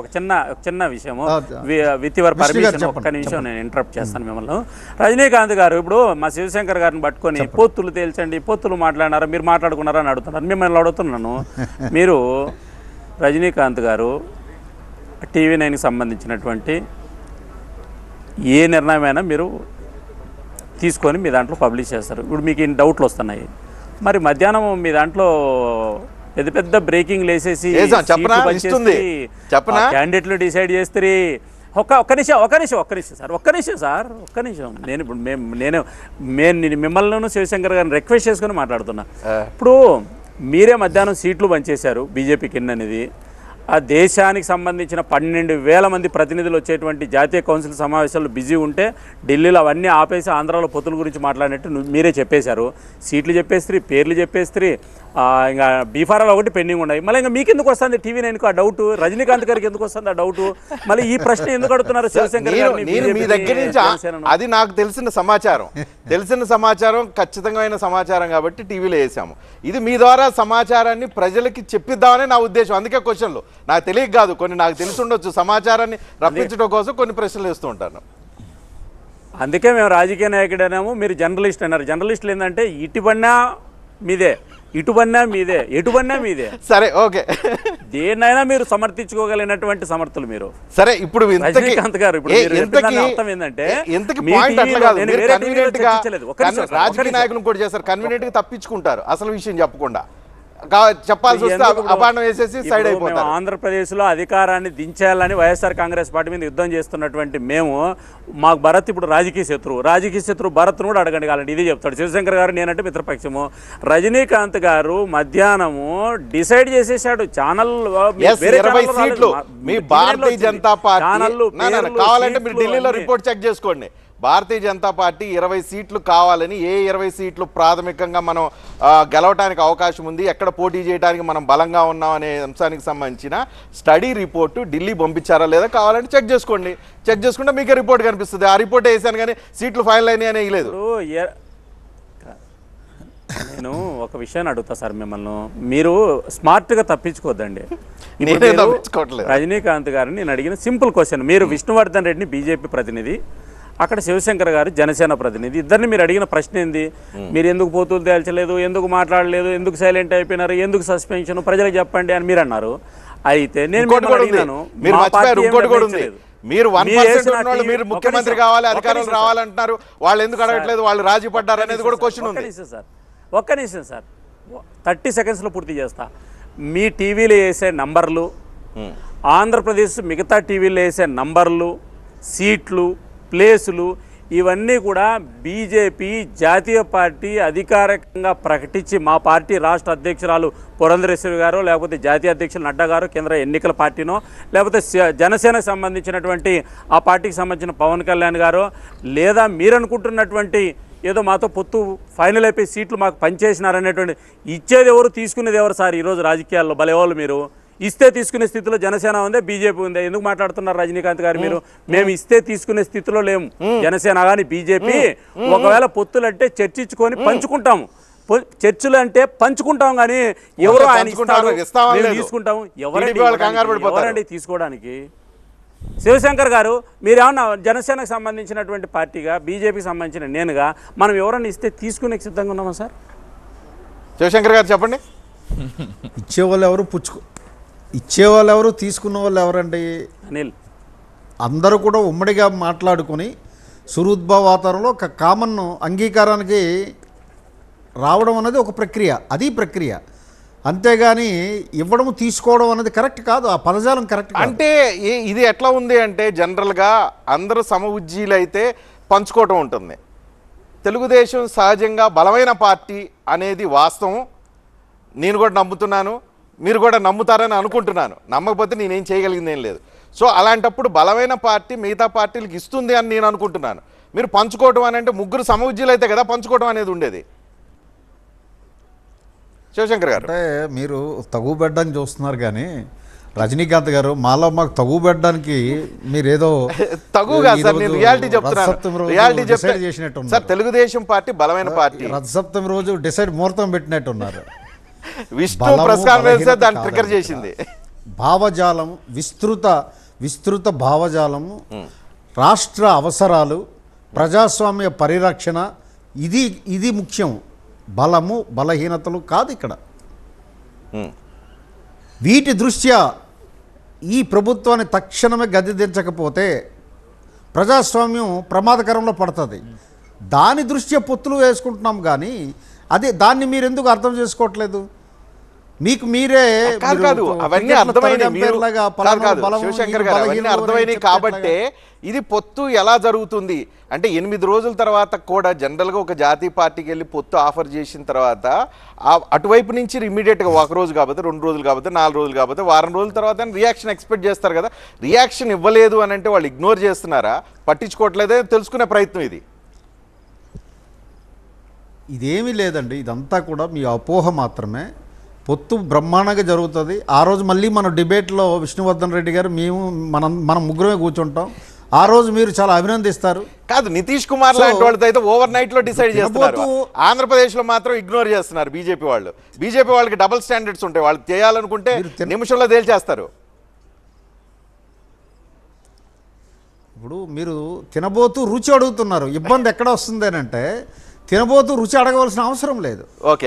ఒక చిన్న ఒక చిన్న విషయము. విత్ యువర్ పర్మిషన్ ఒక్క నిమిషం నేను ఇంటరప్ట్ చేస్తాను మిమ్మల్ని. రజనీకాంత్ గారు ఇప్పుడు మా శివశంకర్ గారిని పట్టుకొని పొత్తులు తేల్చండి పొత్తులు మాట్లాడినారా మీరు మాట్లాడుకున్నారా అని అడుగుతున్నారు. మిమ్మల్ని అడుగుతున్నాను మీరు రజనీకాంత్ గారు టీవీ నైన్కి సంబంధించినటువంటి ఏ నిర్ణయమైనా మీరు తీసుకొని మీ దాంట్లో పబ్లిష్ చేస్తారు. ఇప్పుడు మీకు ఇన్ని డౌట్లు వస్తున్నాయి. మరి మధ్యాహ్నం మీ దాంట్లో పెద్ద పెద్ద బ్రేకింగ్ లేసేసి ఏసా, చెప్పనా? ఇస్తుంది. చెప్పనా? క్యాండిడేట్లు డిసైడ్ చేస్తారు ఒక్క ఒక్క నిమిషం ఒక్క నిమిషం ఒక్క నిమిషం సార్ ఒక్క నిమిషం సార్ ఒక్క నిమిషం నేను ఇప్పుడు మేము నేను నేను మిమ్మల్ని శివశంకర్ గారిని రిక్వెస్ట్ చేసుకొని మాట్లాడుతున్నా ఇప్పుడు మీరే మధ్యాహ్నం సీట్లు పంచేశారు బీజేపీకి అనేది ఆ దేశానికి సంబంధించిన పన్నెండు వేల మంది ప్రతినిధులు వచ్చేటువంటి జాతీయ కౌన్సిల్ సమావేశాలు బిజీ ఉంటే ఢిల్లీలో అవన్నీ ఆపేసి ఆంధ్రాలో పొత్తుల గురించి మాట్లాడినట్టు మీరే చెప్పేశారు సీట్లు చెప్పేస్త్రీ పేర్లు చెప్పేస్త్రీ ఇంకా బీఫారాలు ఒకటి పెండింగ్ ఉన్నాయి. మళ్ళీ ఇంకా మీకు ఎందుకు వస్తుంది? టీవీ నైన్కు ఆ డౌట్? రజనీకాంత్ గారికి ఎందుకు వస్తుంది ఆ డౌట్? మళ్ళీ ఈ ప్రశ్న ఎందుకు అడుగుతున్నారు శివశంకర్ మీ దగ్గర నుంచి? అది నాకు తెలిసిన సమాచారం. తెలిసిన సమాచారం ఖచ్చితమైన సమాచారం కాబట్టి టీవీలో వేసాము. ఇది మీ ద్వారా సమాచారాన్ని ప్రజలకి చెప్పిద్దామని నా ఉద్దేశం. అందుకే క్వశ్చన్లు. నాకు తెలియక కాదు. కొన్ని నాకు తెలిసి ఉండొచ్చు. సమాచారాన్ని రప్పించడం కోసం కొన్ని ప్రశ్నలు వేస్తూ ఉంటాను. అందుకే మేము రాజకీయ నాయకుడేనేమో. మీరు జర్నలిస్ట్ అన్నారు. జర్నలిస్టులు ఏంటంటే ఇటు పన్నా మీదే. ఇటు పన్నా మీదే ఎటు పన్నా మీదే. సరే ఓకే. దేన్నైనా మీరు సమర్థించుకోగలిగినటువంటి సమర్థులు మీరు. సరే ఇప్పుడు రజనీకాంత్ గారు ఇప్పుడు అర్థం ఏంటంటే, రాజకీయ నిమిషం. నాయకులను కూడా చేస్తారు. కన్వీనియంట్గా తప్పించుకుంటారు. అసలు విషయం చెప్పకుండా. చెప్పాల్సి వస్తే అబాండం వేసేసి సైడ్ అయిపోతారు. ఆంధ్రప్రదేశ్లో అధికారాన్ని దించేయాలని వైఎస్ఆర్ కాంగ్రెస్ పార్టీ మీద యుద్ధం చేస్తున్నటువంటి మేము మాకు భరత్ ఇప్పుడు రాజకీయ శత్రువు. రాజకీయ శత్రువు భరత్ను కూడా అడగండి కాలండి ఇదే చెప్తాడు. శివశంకర్ గారు నేనంటే మిత్రపక్షము. రజనీకాంత్ గారు మధ్యాహ్నము డిసైడ్ చేసేసాడు ఛానల్ సీట్లు. మీ భారతీయ జనతా పార్టీ. కావాలంటే మీరు ఢిల్లీలో రిపోర్ట్ చెక్ చేసుకోండి. భారతీయ జనతా పార్టీ ఇరవై సీట్లు కావాలని ఏ ఇరవై సీట్లు ప్రాథమికంగా మనం ఆ, గెలవడానికి అవకాశం ఉంది ఎక్కడ పోటీ చేయడానికి మనం బలంగా ఉన్నాం అనే అంశానికి సంబంధించిన స్టడీ రిపోర్టు ఢిల్లీ పంపించారా లేదా కావాలంటే చెక్ చేసుకోండి. చెక్ చేసుకుంటే మీకే రిపోర్ట్ కనిపిస్తుంది. ఆ రిపోర్ట్ వేసాను కానీ సీట్లు ఫైనల్ అయినాయి అని వేయలేదు ఇప్పుడు ఏ- నేను ఒక విషయాన్ని అడుగుతా సార్ మిమ్మల్ని. మీరు స్మార్ట్గా తప్పించుకోవద్దండి. రజనీకాంత్ గారిని నేను అడిగిన సింపుల్ క్వశ్చన్. మీరు విష్ణువర్ధన్ రెడ్డిని బీజేపీ ప్రతినిధి. అక్కడ శివశంకర్ గారు జనసేన ప్రతినిధి. ఇద్దరిని మీరు అడిగిన ప్రశ్న ఏంది? మీరు ఎందుకు పోతులు తేల్చలేదు? ఎందుకు మాట్లాడలేదు? ఎందుకు సైలెంట్ అయిపోయినారు? ఎందుకు సస్పెన్షన్? ప్రజలకు చెప్పండి అని మీరు అన్నారు. అయితే నేను మీరు వన్ పర్సెంట్ మీరు ముఖ్యమంత్రి కావాలి అధికారులు. రావాలంటున్నారు. వాళ్ళు ఎందుకు అడగట్లేదు? వాళ్ళు రాజీ పడ్డారు అనేది కూడా క్వశ్చన్ ఉంది. సార్. ఒక్క నిమిషం సార్. థర్టీ సెకండ్స్లో పూర్తి చేస్తా. మీ టీవీలో వేసే నంబర్లు ఆంధ్రప్రదేశ్ మిగతా టీవీలో వేసే నంబర్లు సీట్లు ప్లేసులు ఇవన్నీ కూడా బీజేపీ జాతీయ పార్టీ అధికారికంగా ప్రకటించి మా పార్టీ రాష్ట్ర అధ్యక్షురాలు పురంధరేశ్వరి గారు లేకపోతే జాతీయ అధ్యక్షులు నడ్డా గారు కేంద్ర ఎన్నికల పార్టీనో లేకపోతే జనసేనకు సంబంధించినటువంటి ఆ పార్టీకి సంబంధించిన పవన్ కళ్యాణ్ గారు లేదా మీరనుకుంటున్నటువంటి ఏదో మాతో పొత్తు ఫైనల్ అయిపోయి సీట్లు మాకు పనిచేసినారనేటువంటి ఇచ్చేది ఎవరు తీసుకునేది ఎవరు సార్ ఈరోజు రాజకీయాల్లో? భలేవాళ్ళు మీరు. ఇస్తే తీసుకునే స్థితిలో జనసేన ఉందే బీజేపీ ఉందే. ఎందుకు మాట్లాడుతున్నారు రజనీకాంత్ గారు మీరు? మేము. ఇస్తే తీసుకునే స్థితిలో లేము. జనసేన కానీ బీజేపీ. ఒకవేళ పొత్తులంటే చర్చించుకొని పంచుకుంటాము. చర్చలు అంటే పంచుకుంటాం కానీ ఎవరు ఆయన పంచుకుంటారు, ఇస్తారు, ఇస్తామని మేము లేదు. తీసుకుంటాం ఎవరండి టీడీపీ వాళ్ళు కంగారు ఇవ్వడానికి? పడిపోతారు. ఎవరండి తీసుకోవడానికి? శివశంకర్ గారు మీరేమన్నా జనసేనకు సంబంధించినటువంటి పార్టీగా బీజేపీకి సంబంధించిన నేనుగా మనం ఎవరన్నా ఇస్తే తీసుకునే సిద్ధంగా ఉన్నామా సార్? శివశంకర్ గారు చెప్పండి. ఇచ్చేవాళ్ళు ఎవరు పుచ్చుకో ఇచ్చేవాళ్ళు ఎవరు తీసుకున్న వాళ్ళు ఎవరండి అనిల్. అందరూ కూడా ఉమ్మడిగా మాట్లాడుకొని సురుద్భవ వాతావరణంలో ఒక కామన్ అంగీకారానికి రావడం అనేది ఒక ప్రక్రియ. అది ప్రక్రియ. అంతేగాని ఇవ్వడం తీసుకోవడం అనేది కరెక్ట్ కాదు. ఆ పదజాలం కరెక్ట్ కాదు. అంటే ఇది ఎట్లా ఉంది అంటే జనరల్గా అందరూ సమ ఉజ్జీలు అయితే పంచుకోవటం ఉంటుంది. తెలుగుదేశం సహజంగా బలమైన పార్టీ అనేది వాస్తవం. నేను కూడా నమ్ముతున్నాను. మీరు కూడా నమ్ముతారని అనుకుంటున్నాను. నమ్మకపోతే నేనేం చేయగలిగింది ఏం లేదు. సో అలాంటప్పుడు బలమైన పార్టీ మిగతా పార్టీలకు ఇస్తుంది అని నేను అనుకుంటున్నాను. మీరు పంచుకోవటం అని అంటే ముగ్గురు సమ ఉజ్జీలు అయితే కదా పంచుకోవటం అనేది ఉండేది. శివశంకర్ గారు. అంటే మీరు తగు పెట్టడానికి చూస్తున్నారు కానీ రజనీకాంత్ గారు మాలో మాకు తగు పెట్టడానికి మీరేదో తగుగా సార్ నేను రియాలిటీ చెప్తున్నాను. రియాలిటీ డిసైడ్ చేసినట్టు సార్ తెలుగుదేశం పార్టీ బలమైన పార్టీ. రథసప్తమి రోజు డిసైడ్ ముహూర్తం పెట్టినట్టున్నారు. విష్ణు ప్రెస్ కాన్ఫరెన్స్ దాన్ని ట్రిగర్. చేసింది. భావజాలం విస్తృత విస్తృత భావజాలము రాష్ట్ర అవసరాలు ప్రజాస్వామ్య పరిరక్షణ ఇది ఇది ముఖ్యం. బలము బలహీనతలు కాదు ఇక్కడ. వీటి దృష్ట్యా ఈ ప్రభుత్వాన్ని తక్షణమే గద్దె దించకపోతే ప్రజాస్వామ్యం ప్రమాదకరంలో పడుతుంది. దాని దృష్ట్యా పొత్తులు వేసుకుంటున్నాం కానీ అదే దాన్ని మీరు ఎందుకు అర్థం చేసుకోవట్లేదు? మీకు మీరే కాదు అవన్నీ అర్థమైనవి. అర్థమైనవి. కాబట్టే ఇది పొత్తు ఎలా జరుగుతుంది? అంటే ఎనిమిది రోజుల తర్వాత కూడా జనరల్గా ఒక జాతీయ పార్టీకి వెళ్ళి పొత్తు ఆఫర్ చేసిన తర్వాత అటువైపు నుంచి ఇమీడియట్గా ఒక రోజు కాకపోతే రెండు రోజులు కాకపోతే నాలుగు రోజులు కాకపోతే వారం రోజుల తర్వాత రియాక్షన్ ఎక్స్పెక్ట్ చేస్తారు కదా. రియాక్షన్ ఇవ్వలేదు అని అంటే వాళ్ళు ఇగ్నోర్ చేస్తున్నారా? పట్టించుకోవట్లేదే తెలుసుకునే ప్రయత్నం ఇది. ఇదేమీ లేదండి. ఇదంతా కూడా మీ అపోహ మాత్రమే. పొత్తు బ్రహ్మాండంగా జరుగుతుంది. ఆ రోజు మళ్ళీ మన డిబేట్లో విష్ణువర్ధన్ రెడ్డి గారు మేము మనం మనం ముగ్గురమే కూర్చుంటాం. ఆ రోజు మీరు చాలా అభినందిస్తారు. కాదు నితీష్ కుమార్ లాంటి వాళ్ళతో అయితే ఓవర్ నైట్లో డిసైడ్ చేస్తున్నారు. తినబోతూ- ఆంధ్రప్రదేశ్లో మాత్రం ఇగ్నోర్ చేస్తున్నారు బీజేపీ వాళ్ళు. బీజేపీ వాళ్ళకి డబుల్ స్టాండర్డ్స్ ఉంటాయి. వాళ్ళు చేయాలనుకుంటే నిమిషంలో తేల్చేస్తారు. ఇప్పుడు మీరు తినబోతూ రుచి అడుగుతున్నారు. ఇబ్బంది ఎక్కడ వస్తుంది అని అంటే తినబోతూ రుచి అడగవలసిన అవసరం లేదు. ఓకే.